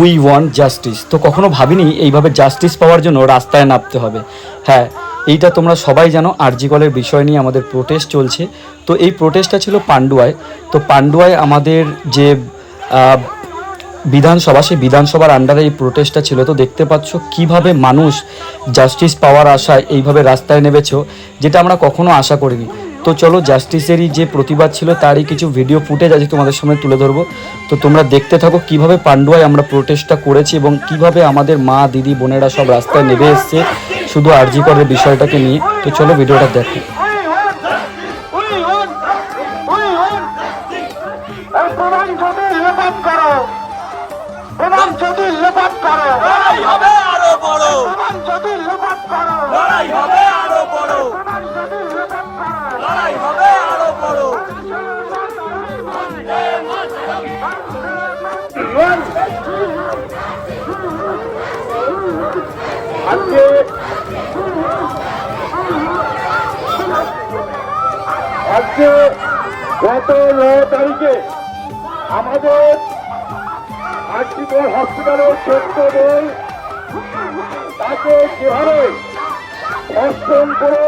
We want justice তো কখনো ভাবিনি এইভাবে জাস্টিস পাওয়ার জন্য রাস্তায় নামতে হবে। হ্যাঁ এইটা তোমরা সবাই জানো আরজিকলের বিষয় নিয়ে আমাদের প্রোটেস্ট চলছে। তো এই প্রোটেস্টটা ছিল পান্ডুয়ায়। তো পান্ডুয়ায় আমাদের যে বিধানসভা, সেই বিধানসভার আন্ডারে এই প্রোটেস্টটা ছিল। তো দেখতে পাচ্ছ কীভাবে মানুষ জাস্টিস পাওয়ার আশায় এইভাবে রাস্তায় নেমেছো, যেটা আমরা কখনো আশা করিনি। তো চলো জাস্টিসেরই যে প্রতিবাদ ছিল তারই কিছু ভিডিও ফুটেজ আজকে তোমাদের সামনে তুলে ধরবো। তো তোমরা দেখতে থাকো কীভাবে পান্ডুয়ায় আমরা প্রোটেস্টটা করেছি এবং কীভাবে আমাদের মা দিদি বোনেরা সব রাস্তায় নেমে এসছে শুধু আরজি করের বিষয়টাকে নিয়ে। তো চলো ভিডিওটা দেখো। করো যদি লেপাত করো লড়াই হবে আরও বড়। যদি লেপাত করো। লড়াই হবে। আজকে আজকে গত নয় তারিখে আমাদের আর্টিকল হসপিটালের ছোট্ট বোন তাকে যেভাবে ধর্ষণ করে